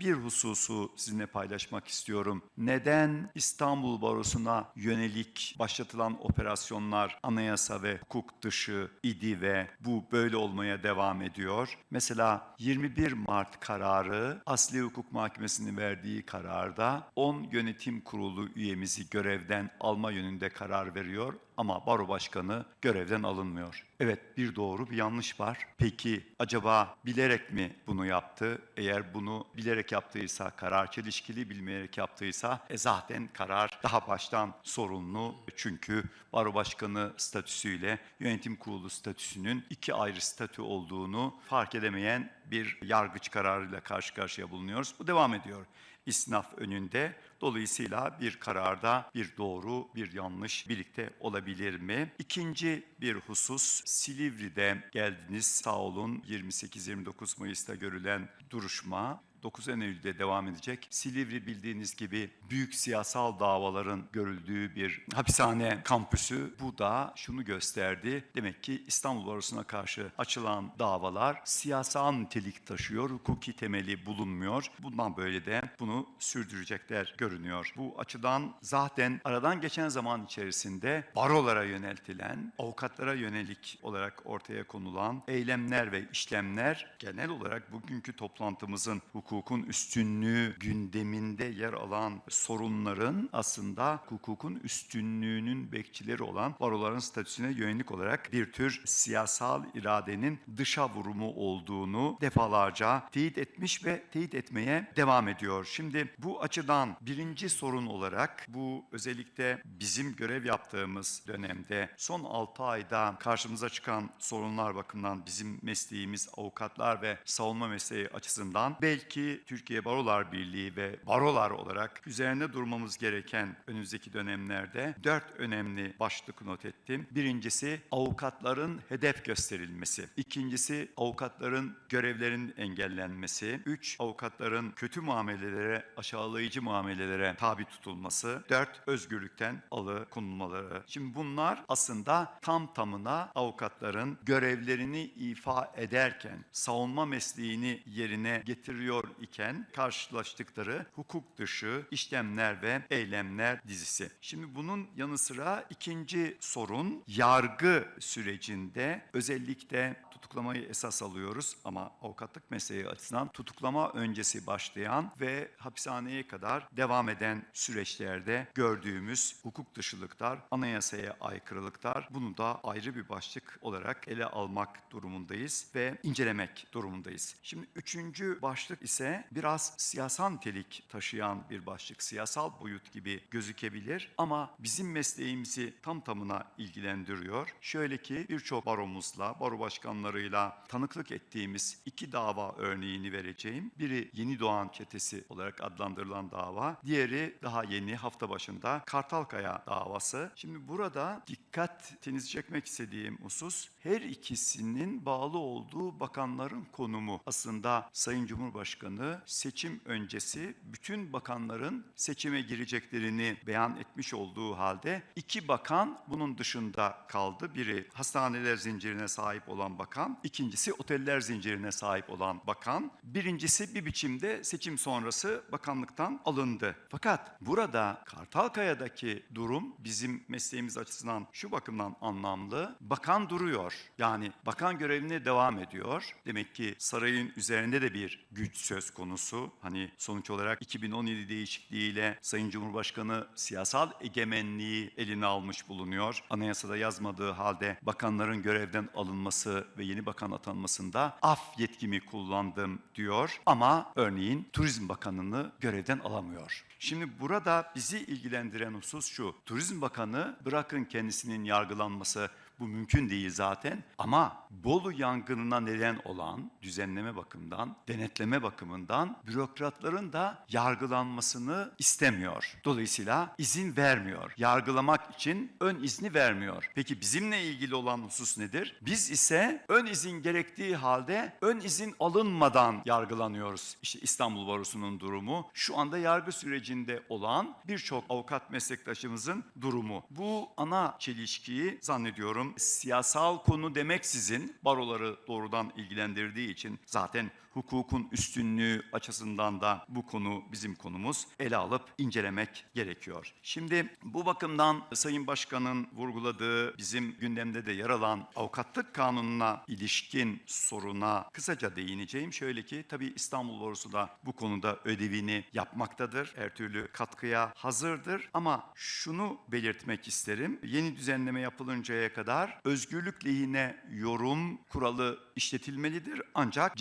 bir hususu sizinle paylaşmak istiyorum. Neden İstanbul Barosu'na yönelik başlatılan operasyonlar anayasa ve hukuk dışı idi ve bu böyle olmaya devam ediyor? Mesela 21 Mart kararı Asli Hukuk Mahkemesi'nin verdiği kararda 10 yönetim kurulu üyemizi görevden alma yönünde karar veriyor ama baro başkanı görevden alınmıyor. Evet bir doğru bir yanlış var. Peki acaba bilerek mi bunu yaptı? Eğer bunu bilerek yaptıysa, karar çelişkili bilmeyerek yaptıysa e zaten karar daha baştan sorunlu. Çünkü baro başkanı statüsüyle yönetim kurulu statüsünün iki ayrı statü olduğunu fark edemeyen bir yargıç kararıyla karşı karşıya bulunuyoruz. Bu devam ediyor isnaf önünde. Dolayısıyla bir kararda bir doğru, bir yanlış birlikte olabilir mi? İkinci bir husus Silivri'de geldiniz. Sağ olun 28-29 Mayıs'ta görülen duruşma 9 Eylül'de devam edecek. Silivri bildiğiniz gibi büyük siyasal davaların görüldüğü bir hapishane kampüsü. Bu da şunu gösterdi. Demek ki İstanbul Barosu'na karşı açılan davalar siyasal nitelik taşıyor. Hukuki temeli bulunmuyor. Bundan böyle de bunu sürdürecekler görünüyor. Bu açıdan zaten aradan geçen zaman içerisinde barolara yöneltilen, avukatlara yönelik olarak ortaya konulan eylemler ve işlemler genel olarak bugünkü toplantımızın hukukun üstünlüğü gündeminde yer alan sorunların aslında hukukun üstünlüğünün bekçileri olan baroların statüsüne yönelik olarak bir tür siyasal iradenin dışa vurumu olduğunu defalarca teyit etmiş ve teyit etmeye devam ediyor. Şimdi bu açıdan birinci sorun olarak bu özellikle bizim görev yaptığımız dönemde son 6 ayda karşımıza çıkan sorunlar bakımından bizim mesleğimiz avukatlar ve savunma mesleği açısından belki Türkiye Barolar Birliği ve barolar olarak üzerinde durmamız gereken önümüzdeki dönemlerde dört önemli başlık not ettim. Birincisi avukatların hedef gösterilmesi. İkincisi avukatların görevlerinin engellenmesi. Üç, avukatların kötü muamelelere, aşağılayıcı muamelelere tabi tutulması. Dört, özgürlükten alıkonulmaları. Şimdi bunlar aslında tam tamına avukatların görevlerini ifa ederken savunma mesleğini yerine getiriyor iken karşılaştıkları hukuk dışı işlemler ve eylemler dizisi. Şimdi bunun yanı sıra ikinci sorun yargı sürecinde özellikle tutuklamayı esas alıyoruz ama avukatlık mesleği açısından tutuklama öncesi başlayan ve hapishaneye kadar devam eden süreçlerde gördüğümüz hukuk dışılıklar, anayasaya aykırılıklar bunu da ayrı bir başlık olarak ele almak durumundayız ve incelemek durumundayız. Şimdi üçüncü başlık ise biraz siyasal nitelik taşıyan bir başlık, siyasal boyut gibi gözükebilir ama bizim mesleğimizi tam tamına ilgilendiriyor. Şöyle ki birçok baromuzla, baro başkanlarıyla tanıklık ettiğimiz iki dava örneğini vereceğim. Biri Yeni Doğan Çetesi olarak adlandırılan dava, diğeri daha yeni hafta başında Kartalkaya davası. Şimdi burada dikkatinizi çekmek istediğim husus her ikisinin bağlı olduğu bakanların konumu. Aslında Sayın Cumhurbaşkanı seçim öncesi bütün bakanların seçime gireceklerini beyan etmiş olduğu halde iki bakan bunun dışında kaldı. Biri hastaneler zincirine sahip olan bakan, ikincisi oteller zincirine sahip olan bakan. Birincisi bir biçimde seçim sonrası bakanlıktan alındı. Fakat burada Kartalkaya'daki durum bizim mesleğimiz açısından şu bakımdan anlamlı. Bakan duruyor. Yani bakan görevine devam ediyor. Demek ki sarayın üzerinde de bir güç söz konusu. Hani sonuç olarak 2017 değişikliğiyle Sayın Cumhurbaşkanı siyasal egemenliği eline almış bulunuyor. Anayasada yazmadığı halde bakanların görevden alınması ve yeni bakan atanmasında af yetkimi kullandım diyor. Ama örneğin Turizm Bakanı'nı görevden alamıyor. Şimdi burada bizi ilgilendiren husus şu. Turizm Bakanı bırakın kendisinin yargılanması bu mümkün değil zaten ama Bolu yangınına neden olan düzenleme bakımından, denetleme bakımından bürokratların da yargılanmasını istemiyor. Dolayısıyla izin vermiyor. Yargılamak için ön izni vermiyor. Peki bizimle ilgili olan husus nedir? Biz ise ön izin gerektiği halde ön izin alınmadan yargılanıyoruz. İşte İstanbul Barosu'nun durumu, şu anda yargı sürecinde olan birçok avukat meslektaşımızın durumu. Bu ana çelişkiyi zannediyorum siyasal konu demeksizin baroları doğrudan ilgilendirdiği için zaten hukukun üstünlüğü açısından da bu konu bizim konumuz ele alıp incelemek gerekiyor. Şimdi bu bakımdan Sayın Başkan'ın vurguladığı bizim gündemde de yer alan avukatlık kanununa ilişkin soruna kısaca değineceğim. Şöyle ki tabii İstanbul Borusu da bu konuda ödevini yapmaktadır. Her türlü katkıya hazırdır ama şunu belirtmek isterim. Yeni düzenleme yapılıncaya kadar özgürlük lehine yorum kuralı işletilmelidir ancak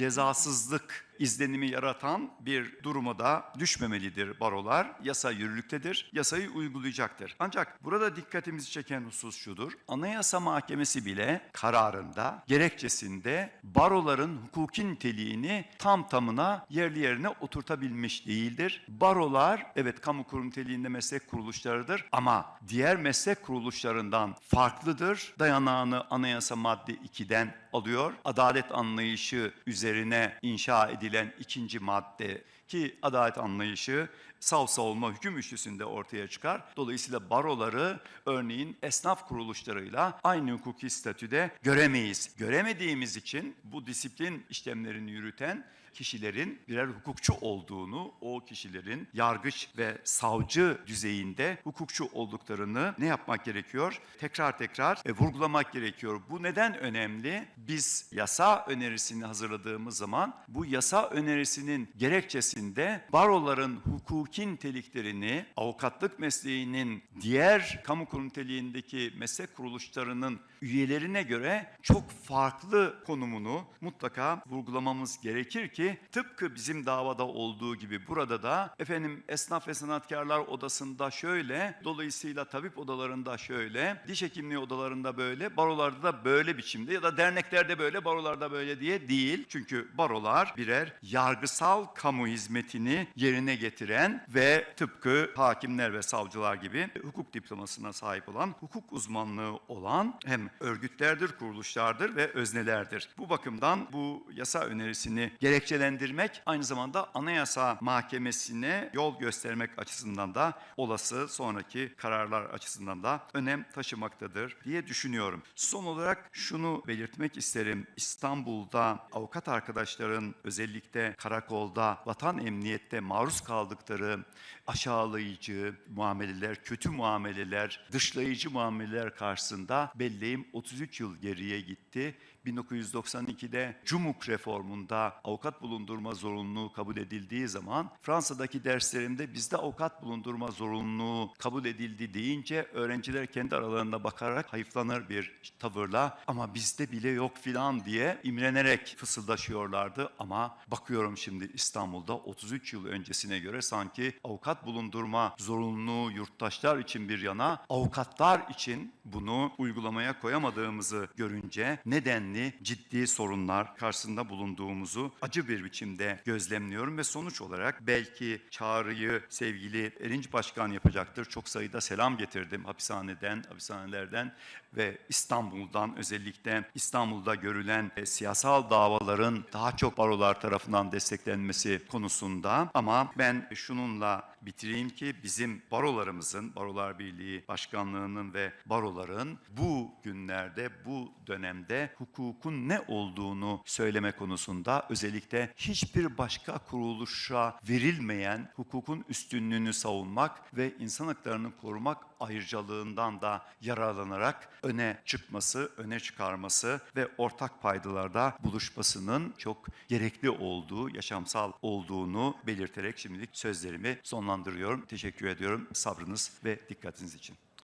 cezasızlık izlenimi yaratan bir duruma da düşmemelidir barolar. Yasa yürürlüktedir, yasayı uygulayacaktır. Ancak burada dikkatimizi çeken husus şudur. Anayasa Mahkemesi bile kararında, gerekçesinde baroların hukuki niteliğini tam tamına yerli yerine oturtabilmiş değildir. Barolar evet kamu kurum niteliğinde meslek kuruluşlarıdır ama diğer meslek kuruluşlarından farklıdır. Dayanağını anayasa madde 2'den alıyor. Adalet anlayışı üzerine inşa edilen ikinci madde ki adalet anlayışı sav savunma hüküm üçlüsünde ortaya çıkar. Dolayısıyla baroları örneğin esnaf kuruluşlarıyla aynı hukuki statüde göremeyiz. Göremediğimiz için bu disiplin işlemlerini yürüten kişilerin birer hukukçu olduğunu, o kişilerin yargıç ve savcı düzeyinde hukukçu olduklarını ne yapmak gerekiyor? Tekrar tekrar e, vurgulamak gerekiyor. Bu neden önemli? Biz yasa önerisini hazırladığımız zaman bu yasa önerisinin gerekçesinde baroların hukuki niteliklerini, avukatlık mesleğinin diğer kamu kurum niteliğindeki meslek kuruluşlarının üyelerine göre çok farklı konumunu mutlaka vurgulamamız gerekir ki tıpkı bizim davada olduğu gibi burada da efendim esnaf ve sanatkarlar odasında şöyle dolayısıyla tabip odalarında şöyle diş hekimliği odalarında böyle barolarda da böyle biçimde ya da derneklerde böyle barolarda böyle diye değil. Çünkü barolar birer yargısal kamu hizmetini yerine getiren ve tıpkı hakimler ve savcılar gibi hukuk diplomasına sahip olan hukuk uzmanlığı olan hem örgütlerdir, kuruluşlardır ve öznelerdir. Bu bakımdan bu yasa önerisini gerekçelendirmek aynı zamanda Anayasa Mahkemesi'ne yol göstermek açısından da olası sonraki kararlar açısından da önem taşımaktadır diye düşünüyorum. Son olarak şunu belirtmek isterim. İstanbul'da avukat arkadaşların özellikle karakolda, vatan emniyette maruz kaldıkları aşağılayıcı muameleler, kötü muameleler, dışlayıcı muameleler karşısında belleğim 33 yıl geriye gitti. 1992'de Cumhuk reformunda avukat bulundurma zorunluluğu kabul edildiği zaman Fransa'daki derslerimde bizde avukat bulundurma zorunluluğu kabul edildi deyince öğrenciler kendi aralarında bakarak hayıflanır bir tavırla ama bizde bile yok filan diye imrenerek fısıldaşıyorlardı. Ama bakıyorum şimdi İstanbul'da 33 yıl öncesine göre sanki avukat bulundurma zorunluluğu yurttaşlar için bir yana avukatlar için bunu uygulamaya koyamadığımızı görünce nedenli ciddi sorunlar karşısında bulunduğumuzu acı bir biçimde gözlemliyorum ve sonuç olarak belki çağrıyı sevgili Erinç Başkan yapacaktır. Çok sayıda selam getirdim hapishaneden, hapishanelerden ve İstanbul'dan özellikle İstanbul'da görülen e, siyasal davaların daha çok barolar tarafından desteklenmesi konusunda ama ben şununla bitireyim ki bizim barolarımızın, Barolar Birliği Başkanlığı'nın ve baroların bu günlerde, bu dönemde hukukun ne olduğunu söyleme konusunda özellikle hiçbir başka kuruluşa verilmeyen hukukun üstünlüğünü savunmak ve insan haklarını korumak ayrıcalığından da yararlanarak öne çıkması, öne çıkarması ve ortak paydalarda buluşmasının çok gerekli olduğu, yaşamsal olduğunu belirterek şimdilik sözlerimi sonlandırıyorum. Teşekkür ediyorum sabrınız ve dikkatiniz için.